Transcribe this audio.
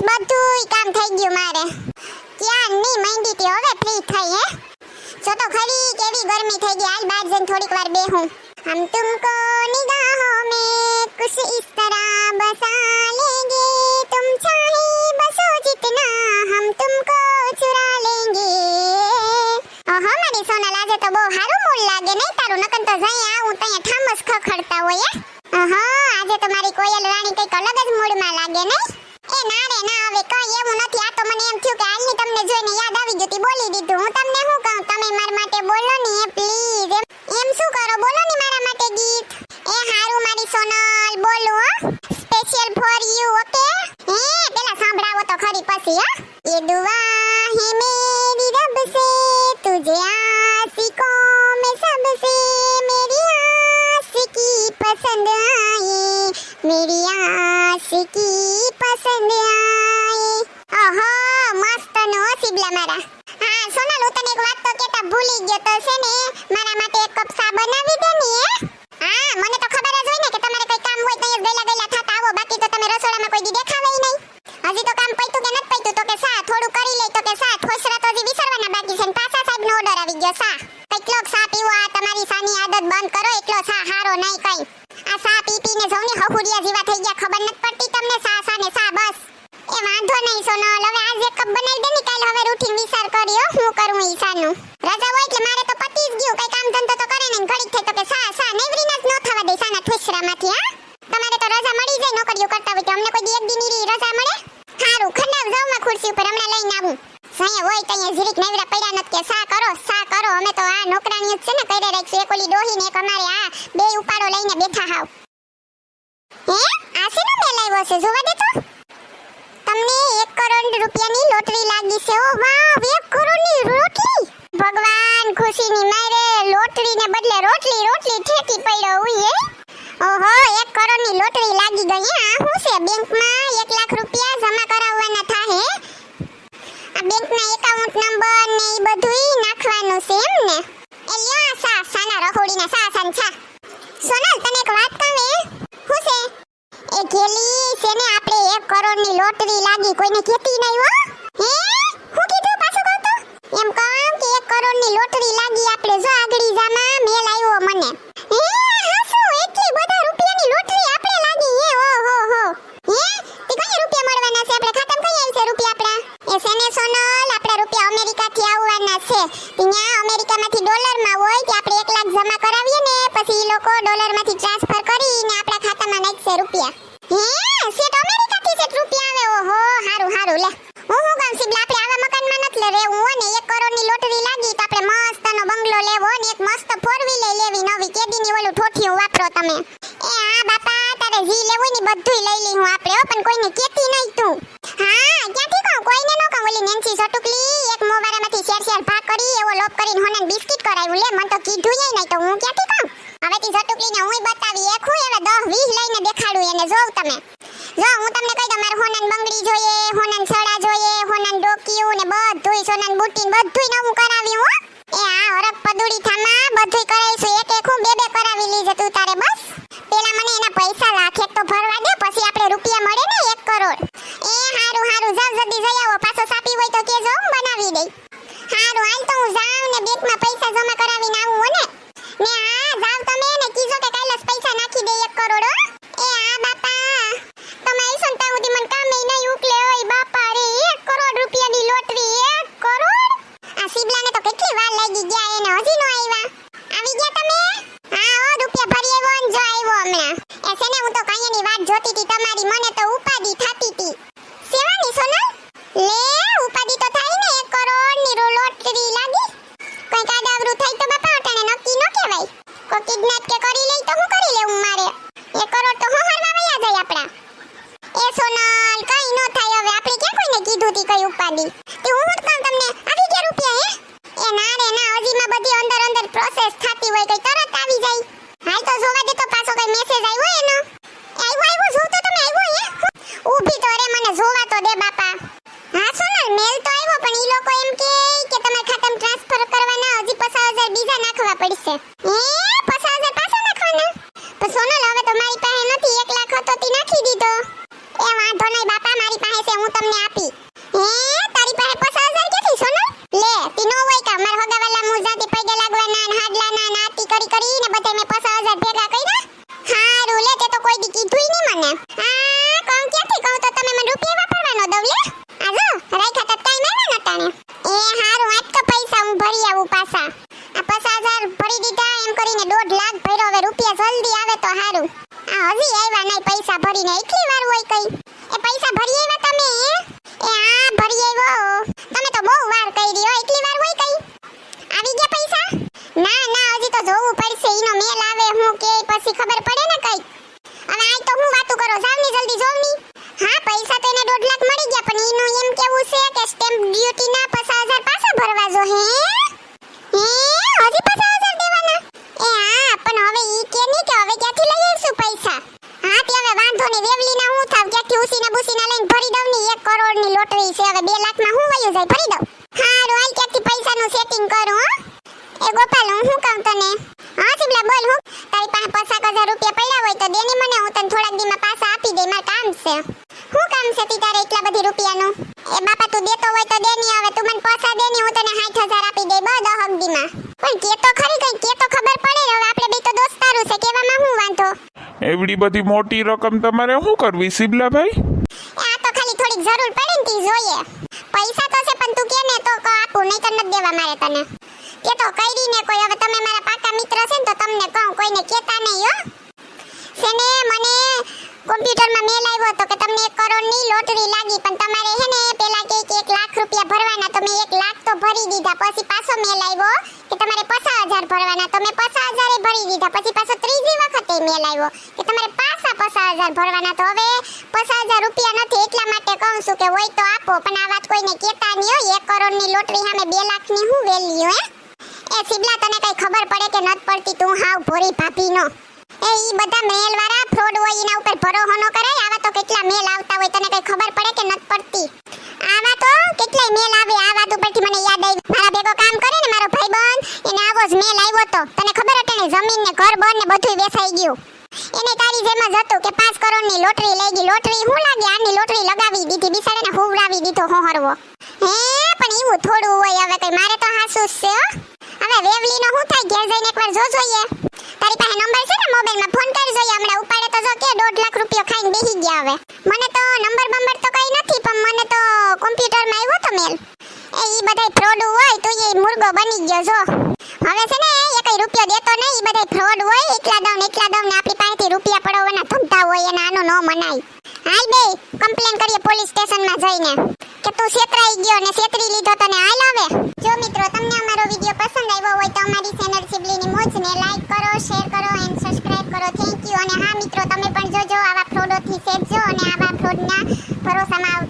બસ બધું કામ થઈ ગયું મારે. ક્યાં નહીં માંડી હતી હવે ફ્રી થઈ, હે? જો તો ખરી કેવી ગરમી થઈ ગઈ, હાલ બહાર જઈને થોડીક વાર બેહું. હમ તુમકો નિગાહો મે કુછ ઇસ તરહ બસા લેંગે. ફરી પછી આ એ દુઆ હે મેરી રબ સે, તુજે આશિકો મે સબ સે. મેરી આશિકી પસંદ આયે, મેરી આશિકી પસંદ આયે. ઓહો મસ્ત નો સિબલા મારા. 大。હોય તો અહીંયા જીરીક નેવરા પડ્યા નથી કે સા કરો સા કરો. અમે તો આ નોકરાણી જ છે ને કરે રાખીશું એક ઓલી ડોહી ને એક અમારે આ બે ઉપાડો લઈને બેઠા હાવ. હે? આ શેનો મેલ આવ્યો છે? જોવા દે તો. તમને એક કરોડ રૂપિયાની લોટરી લાગી છે. ઓ વાવ, એક કરોડની રોટલી? ભગવાન, ખુશીની મારે લોટરીને બદલે રોટલી રોટલી ઠેકી પડ્યો ઉઈએ ઓહો, એક કરોડની લોટરી લાગી ગઈ. આ શું છે? બેંકમાં એક લાખ રૂપિયા જમા કરાવવાના થાહે આ બેંકના એકાઉન્ટ નંબર ને એ બધુંય નાખવાનું છે એમ ને? એ આ સા સાના રહોડીના સા સાન છા. સોનલ, તને એક વાત કહું શું છે? એ ગેલી છે ને, આપણે એક કરોડની લોટરી લાગી, કોઈને કેતી નહીં હો. હે? હું કીધું? પાછું કહું તો. એમ કામ કે એક કરોડની લોટરી લાગી આપણે જો આગળી જામાં મેલ આવ્યો મને હે હાસુ એટલી બધા રૂપિયાની લોટરી આપણે લાગી હે ઓ હો હો હે તે કયા રૂપિયા મળવાના છે આપણે ખાતામાં કઈ આવી છે રૂપિયા આપણા એ સેને સોનલ આપણા રૂપિયા અમેરિકાથી આવવાના છે ત્યાં અમેરિકામાંથી ડોલરમાં હોય કે આપણે એક લાખ જમા કરાવીએ ને, પછી એ લોકો ડોલરમાંથી ટ્રાન્સફર કરીને આપણા ખાતામાં નાખશે રૂપિયા. હે? સેટ અમેરિકાથી સેટ રૂપિયા આવે? ઓહો, હારું હારું, લે. હું હું ગામ સિબલા આપણે આવા મકાનમાં નથી રહેવું હોય ને, એક કરોડની લોટરી લાગી તો આપણે મસ્તનો બંગલો લેવો ને, એક મસ્ત ફોર વ્હીલર લેવી, નવી કેદીની ઓલું ઠોઠિયું વાપરો તમે. એ, હા, બાપા, તારે જી લેવું ને, બધુંય લઈ લઈ હું આપણે હો, પણ કોઈને કેતી એવો લોપ કરીને હોનન બિસ્કિટ કરાવ્યું. લે, મને તો કીધું નહીં તો હું ક્યાંથી કહું હવે તી સટુકલીને હું બતાવી એક હું એવા 10 20 લઈને દેખાડું એને. જોવ તમે. જો, હું તમને કહી દઉં, મારે હોનન બંગડી જોઈએ, હોનન છડા જોઈએ, હોનન ડોકિયું ને બધુંય સોનન બુટીન બધુંય નવું કરાવ્યું એ આ હરક પદુડી થામાં બધુંય કરાવીશું. એક એક હું બે બે કરાવી લીજે તું તારે બસ પેલા મને એના પૈસા લાખ એક તો ભરવા દે પછી આપણે રૂપિયા મળે ને એક કરોડ એ હારું હારું જાવ જલ્દી જઈ આવો પાછો સાપી હોય તો કેજો હું બનાવી દઈ હારું હાલ તો હું જાઉં ને બેંકમાં પૈસા જમા કરાવીને આવું હો ને ને હા જાવ તમે ને કીજો કે કાલે જ પૈસા નાખી દે એક કરોડ હો એ હા બાપા તમે આઈસો ને ત્યાં સુધી મને કામે નહીં ઉકલે ઓય બાપા રે એક કરોડ રૂપિયાની લોટરી એક કરોડ આ શિબલાને તો કેટલી વાર લાગી ગયા એને હજી નો આવ્યા આવી ગયા તમે હા ઓ રૂપિયા ભરી આવ્યો ને જો આવ્યો હમણાં એ છે ને હું તો કાંઈની વાત જોતી હતી તમારી મને તો ઉપાધિ થાતી હતી સેવાની સોનલ લે ઉપાધિ તો થાય ને એક કરોડની રો લોટરી લાગી કઈ કાડાવરું થાય તો બાપા અટાણે નક્કી ન કહેવાય કો કિડનેપ કે કરી લઈ તો હું કરી લેવું મારે? એક કરોડ તો હહરવા વયા જાય આપણા. એ સોનલ, કઈ નો થાય હવે. આપણે ક્યાં કોઈને કીધું તી કઈ ઉપાડી? પણ સોનલ, હવે તો મારી પાસે નથી. 1 લાખ હતો તે નાખી દીધો. એ વાંધો નહીં બાપા, મારી પાસે છે, હું તમને આપી. હે, તારી પાસે 50000 ક્યાંથી, સોનલ? લે, તી નો હોય કા માર હગાવાલા મુજાતી પગે લાગવાના ને હાડલાના નાતી કરી ને બધે મે 50000 ભેગા કર્યા. હારું, લે, તે તો કોઈ દી કીધુંય નહીં મને. હજી આવ્યા નહીં, પૈસા ભરીને. એટલી વાર હોય કઈ. એ પૈસા ભરી આવ્યા તમે એ હા, ભરી આવ્યો. તમે તો બહુ વાર કરી હો, એટલી વાર હોય કઈ. આવી ગયા પૈસા? ના ના, હજી તો જોવું પડશે, એનો મેલ આવે, હું કે, પછી ખબર પડે ને કઈ. હવે આજ તો હું વાતું કરો જાવની જલ્દી જોવની હા, પૈસા તો એને દોઢ લાખ મળી ગયા, પણ એનું એમ કેવું છે કે સ્ટેમ્પ ડ્યુટી ના પચાસ હજાર પાછા ભરવા જો, હે? બુસીના લઈને ભરી દઉં ની એક કરોડની લોટરી છે. હવે બે લાખમાં હું વયું જાય? ભરી દઉં? હારું, હાલ ક્યાંથી પૈસાનું સેટિંગ કરું એ ગોપાલ, હું શું કહું તને? હા શિવલા બોલ, હું? તારી પાસે પચાસ હજાર રૂપિયા પડ્યા હોય તો દેની મને, હું તને થોડાક દીમાં પાછા આપી દે, મારે કામ છે. શું કામ છે તી તારે એટલા બધી રૂપિયાનું? એ બાપા, તું દેતો હોય તો દે ની, હવે તું મને પૈસા દે ની, હું તને 60000 આપી દે બ દહક દીમાં પણ કે તો ખરી કઈ, કે તો ખબર પડે ને, હવે આપણે બે તો દોસ્તારું છે, કેવામાં હું વાંધો? એવડી બધી મોટી રકમ તમારે શું કરવી શિબલાભાઈ એ આ તો ખાલી થોડીક જરૂર પડે ને તી જોઈએ. પૈસા તો છે, પણ તું કે ને તો આપું, નહીં તો નથી દેવા મારે તને. કે તો કરી ને કોઈ, હવે તમે મારા પાકા મિત્ર છે ને તો તમને કહું, કોઈને કહેતા નહીં, હો. સેને મને કોમ્પ્યુટરમાં મેલ આવ્યો હતો કે તમને એક કરોડની લોટરી લાગી, પણ તમારે ભરી દીધા. પછી પાછો મેલ આવ્યો કે તમારે પચાસ હજાર ભરવાના. તો મેં પચાસ હજાર ભરી દીધા. પછી પાછો ત્રીજી વખતે મેલ આવ્યો કે તમારે પાછા પચાસ હજાર ભરવાના. તો હવે પચાસ હજાર રૂપિયા નથી. એટલા માટે કહું છું કે હોય તો આપો. પણ આ વાત કોઈને કહેતા નહીં હોય. એક કરોડની લોટરી સામે બે લાખની હું વેલ્યુ હે? એ સિબલા તને કઈ ખબર પડે કે નત પડતી? તું હાવ ભોરી ભાભી નો એ બધા મેલ વાળા ફ્રોડ હોય, એના ઉપર ભરોહો ન કરાય. આવા તો કેટલા મેલ આવતા હોય. તને કઈ ખબર પડે કે નત પડતી આવા તો કેટલાય મેલ આવે આ વાત ઉપરથી મને યાદ આવી મારા ભેગો કામ કરે ને મારો ભાઈબંધ એને આવો જ મેલ આવ્યો તો તને ખબર હતી ને જમીન ને ને બધું વેસાઈ ગયું. એને તારી જેમ જ હતું કે પાંચ કરોડની લોટરી લઈ ગઈ. લોટરી હું લાગે? આની લોટરી લગાવી દીધી. બિસાડાને હુવડાવી દીધો હોહરવો. હે, પણ એવું થોડું હોય હવે કઈ. મારે તો હાસુ છે હવે વેવલી નો હું થાય? ઘેર જઈને એકવાર જો જોઈએ. તારી પાસે નંબર છે ને મોબાઈલમાં? ફોન કરી જોઈએ. હમણાં ઉપાડે તો જો કે દોઢ લાખ રૂપિયો ખાઈને બેસી ગયા હવે. મને તો નંબર બંબર તો કઈ નથી, પણ મને તો કોમ્પ્યુટરમાં આવ્યો તો મેલ. એ બધાય ફ્રોડ હોય તો એ મુર્ગો બની ગયો જો. હવે છે ને એકય રૂપિયો દેતો નહીં ઈ બધાય ફ્રોડ હોય, એટલા દઉં એટલા દઉં ને આપણી પાસેથી રૂપિયા પડાવવાના ધમતા હોય એને, આનું ન મનાય. હાલ બે કમ્પ્લેન કરીએ પોલીસ સ્ટેશનમાં જઈને. કે તું છેતરાઈ ગયો ને છેતરી લીધો તને, હાલ આવે જો મિત્રો, તમને અમારો વીડિયો પસંદ આવ્યો હોય તો અમારી ચેનલ સિબલીની મોજને લાઈક કરો શેર કરો એન્ડ સબસ્ક્રાઇબ કરો. થેન્ક યુ અને હા મિત્રો, તમે પણ જોજો, આવા ફ્રોડોથી સેફ જો અને આવા ફ્રોડના ભરોસામાં